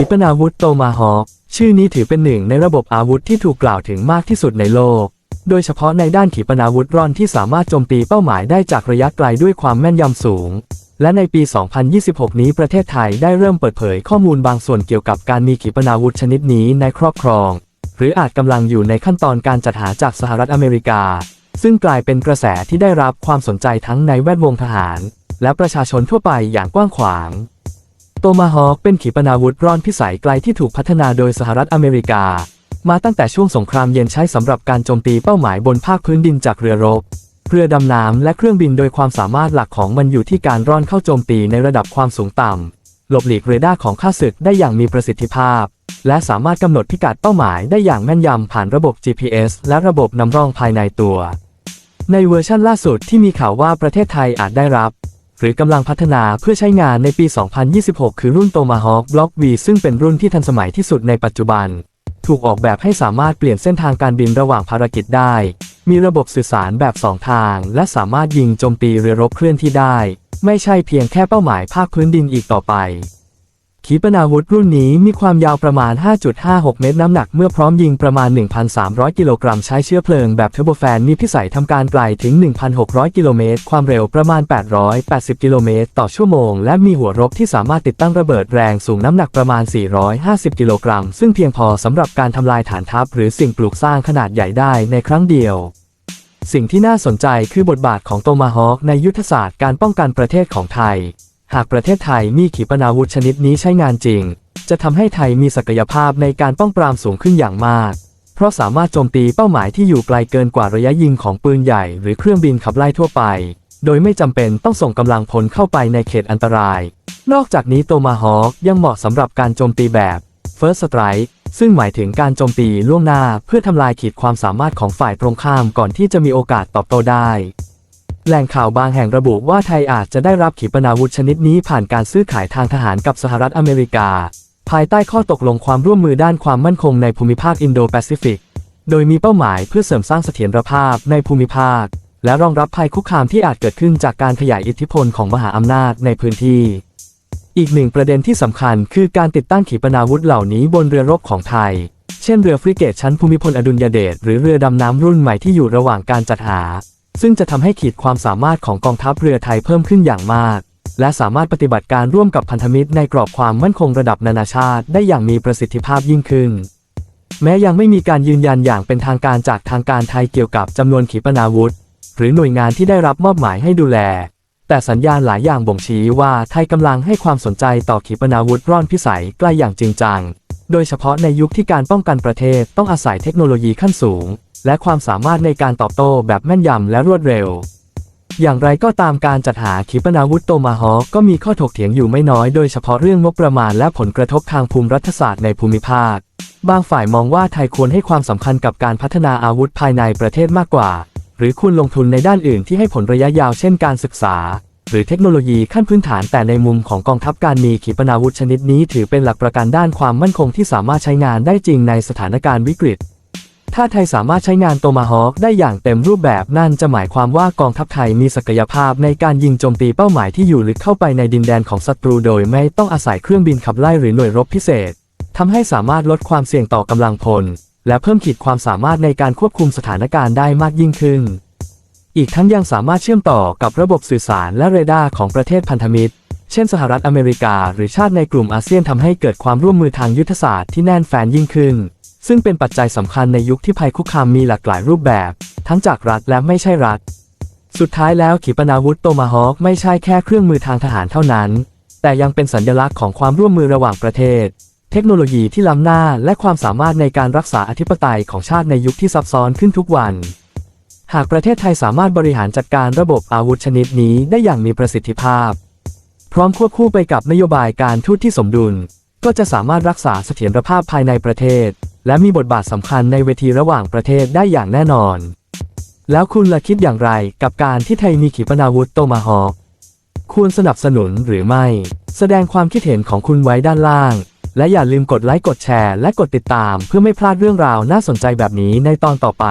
ขีปนาวุธโตมาฮอคชื่อนี้ถือเป็นหนึ่งในระบบอาวุธที่ถูกกล่าวถึงมากที่สุดในโลก โดยเฉพาะในด้านขีปนาวุธร่อนที่สามารถโจมตีเป้าหมายได้จากระยะไกลด้วยความแม่นยำสูง และในปี 2026 นี้ประเทศไทยได้เริ่มเปิดเผยข้อมูลบางส่วนเกี่ยวกับการมีขีปนาวุธชนิดนี้ในครอบครอง หรืออาจกำลังอยู่ในขั้นตอนการจัดหาจากสหรัฐอเมริกา ซึ่งกลายเป็นกระแสที่ได้รับความสนใจทั้งในแวดวงทหาร และประชาชนทั่วไปอย่างกว้างขวาง โตมาฮอคเป็นขีปนาวุธร่อนพิสัยไกลที่ถูกพัฒนาโดยสหรัฐอเมริกา มาตั้งแต่ช่วงสงครามเย็นใช้สำหรับการโจมตีเป้าหมายบนภาคพื้นดินจากเรือรบเรือดำน้ำและเครื่องบินโดยความสามารถหลักของมันอยู่ที่การร่อนเข้าโจมตีในระดับความสูงต่ำหลบหลีกเรดาร์ของข้าศึกได้อย่างมีประสิทธิภาพ และสามารถกำหนดพิกัดเป้าหมายได้อย่างแม่นยำผ่านระบบ GPS และระบบนำร่องภายในตัว ในเวอร์ชันล่าสุดที่มีข่าวว่าประเทศไทยอาจได้รับ หรือกำลังพัฒนาเพื่อใช้งานในปี 2026 คือรุ่น Tomahawk Block V ซึ่งเป็นรุ่นที่ทันสมัยที่สุดในปัจจุบัน ถูกออกแบบให้สามารถเปลี่ยนเส้นทางการบินระหว่างภารกิจได้ มีระบบสื่อสารแบบ 2 ทาง และสามารถยิงโจมตีเรือรบเคลื่อนที่ได้ ไม่ใช่เพียงแค่เป้าหมายภาคพื้นดินอีกต่อไป ขีปนาวุธรุ่นนี้มีความยาวประมาณ 5.56 เมตร น้ำหนักเมื่อพร้อมยิงประมาณ 1,300 กิโลกรัมใช้เชื้อเพลิงแบบเทอร์โบแฟนมีพิสัยทำการไกลถึง 1,600 กิโลเมตร ความเร็วประมาณ 880 กิโลเมตร ต่อชั่วโมง และมีหัวรบที่สามารถติดตั้งระเบิดแรงสูงน้ำหนักประมาณ 450 กิโลกรัม ซึ่งเพียงพอสำหรับการทำลายฐานทัพหรือสิ่งปลูกสร้างขนาดใหญ่ได้ในครั้งเดียวสิ่งที่น่าสนใจคือบทบาทของโตมาฮอคในยุทธศาสตร์การป้องกันประเทศของไทย หากประเทศไทยมีขีปนาวุธชนิดนี้ใช้งานจริง จะทำให้ไทยมีศักยภาพในการป้องปรามสูงขึ้นอย่างมาก เพราะสามารถโจมตีเป้าหมายที่อยู่ไกลเกินกว่าระยะยิงของปืนใหญ่หรือเครื่องบินขับไล่ทั่วไป โดยไม่จำเป็นต้องส่งกำลังพลเข้าไปในเขตอันตราย นอกจากนี้โตมาฮอคยังเหมาะสำหรับการโจมตีแบบ First Strike ซึ่งหมายถึงการโจมตีล่วงหน้าเพื่อทำลายขีดความสามารถของฝ่ายตรงข้ามก่อนที่จะมีโอกาสตอบโต้ได้ แหล่งข่าวบางแห่งระบุว่าไทยอาจจะได้รับขีปนาวุธชนิดนี้ผ่านการซื้อขายทางทหารกับสหรัฐอเมริกา ภายใต้ข้อตกลงความร่วมมือด้านความมั่นคงในภูมิภาคอินโดแปซิฟิก โดยมีเป้าหมายเพื่อเสริมสร้างเสถียรภาพในภูมิภาค และรองรับภัยคุกคามที่อาจเกิดขึ้นจากการขยายอิทธิพลของมหาอำนาจในพื้นที่ อีกหนึ่งประเด็นที่สำคัญคือการติดตั้งขีปนาวุธเหล่านี้บนเรือรบของไทย เช่นเรือฟริเกตชั้นภูมิพลอดุลยเดชหรือเรือดำน้ำรุ่นใหม่ที่อยู่ระหว่างการจัดหา ซึ่งจะทำให้ขีดความสามารถของกองทัพเรือไทยเพิ่มขึ้นอย่างมาก และสามารถปฏิบัติการร่วมกับพันธมิตรในกรอบความมั่นคงระดับนานาชาติ ได้อย่างมีประสิทธิภาพยิ่งขึ้น แม้ยังไม่มีการยืนยันอย่างเป็นทางการจากทางการไทยเกี่ยวกับจำนวนขีปนาวุธ หรือหน่วยงานที่ได้รับมอบหมายให้ดูแล แต่สัญญาณหลายอย่างบ่งชี้ว่าไทยกำลังให้ความสนใจต่อขีปนาวุธร่อนพิสัยใกล้อย่างจริงจัง โดยเฉพาะในยุคที่การป้องกันประเทศต้องอาศัยเทคโนโลยีขั้นสูง และความสามารถในการตอบโต้แบบแม่นยำและรวดเร็ว อย่างไรก็ตามการจัดหาขีปนาวุธโตมาฮอก็มีข้อถกเถียงอยู่ไม่น้อยโดยเฉพาะเรื่องงบประมาณและผลกระทบทางภูมิรัฐศาสตร์ในภูมิภาค บางฝ่ายมองว่าไทยควรให้ความสำคัญกับการพัฒนาอาวุธภายในประเทศมากกว่า หรือควรลงทุนในด้านอื่นที่ให้ผลระยะยาวเช่นการศึกษาหรือเทคโนโลยีขั้นพื้นฐานแต่ในมุมของกองทัพการมีขีปนาวุธชนิดนี้ถือเป็นหลักประกันด้านความมั่นคงที่สามารถใช้งานได้จริงในสถานการณ์วิกฤต ถ้าไทยสามารถใช้งานโตมาฮอคได้อย่างเต็มรูปแบบนั่นจะหมายความว่ากองทัพไทยมีศักยภาพในการยิงโจมตีเป้าหมายที่อยู่ลึกเข้าไปในดินแดนของศัตรูโดยไม่ต้องอาศัยเครื่องบินขับไล่หรือหน่วยรบพิเศษทำให้สามารถลดความเสี่ยงต่อกำลังพล และเพิ่มขีดความสามารถในการควบคุมสถานการณ์ได้มากยิ่งขึ้น อีกทั้งยังสามารถเชื่อมต่อกับระบบสื่อสารและเรดาร์ของประเทศพันธมิตร เช่นสหรัฐอเมริกา หรือชาติในกลุ่มอาเซียนทำให้เกิดความร่วมมือทางยุทธศาสตร์ที่แน่นแฟนยิ่งขึ้น ซึ่งเป็นปัจจัยสำคัญในยุคที่ภัยคุกคามมีหลากหลายรูปแบบ ทั้งจากรัฐและไม่ใช่รัฐ สุดท้ายแล้วขีปนาวุธโตมาฮอคไม่ใช่แค่เครื่องมือทางทหารเท่านั้น แต่ยังเป็นสัญลักษณ์ของความร่วมมือระหว่างประเทศ เทคโนโลยีที่ล้ำหน้าและความสามารถในการรักษาอธิปไตยของชาติในยุคที่ซับซ้อนขึ้นทุกวัน หากประเทศไทยสามารถบริหารจัดการระบบอาวุธชนิดนี้ได้อย่างมีประสิทธิภาพ พร้อมควบคู่ไปกับนโยบายการทูตที่สมดุล ก็จะสามารถรักษาเสถียรภาพภายในประเทศ และมีบทบาทสำคัญในเวทีระหว่างประเทศได้อย่างแน่นอน แล้วคุณละคิดอย่างไรกับการที่ไทยมีขีปนาวุธโตมาฮอคควรสนับสนุนหรือไม่ แสดงความคิดเห็นของคุณไว้ด้านล่าง และอย่าลืมกดไลค์กดแชร์ และกดติดตามเพื่อไม่พลาดเรื่องราวน่าสนใจแบบนี้ในตอนต่อไป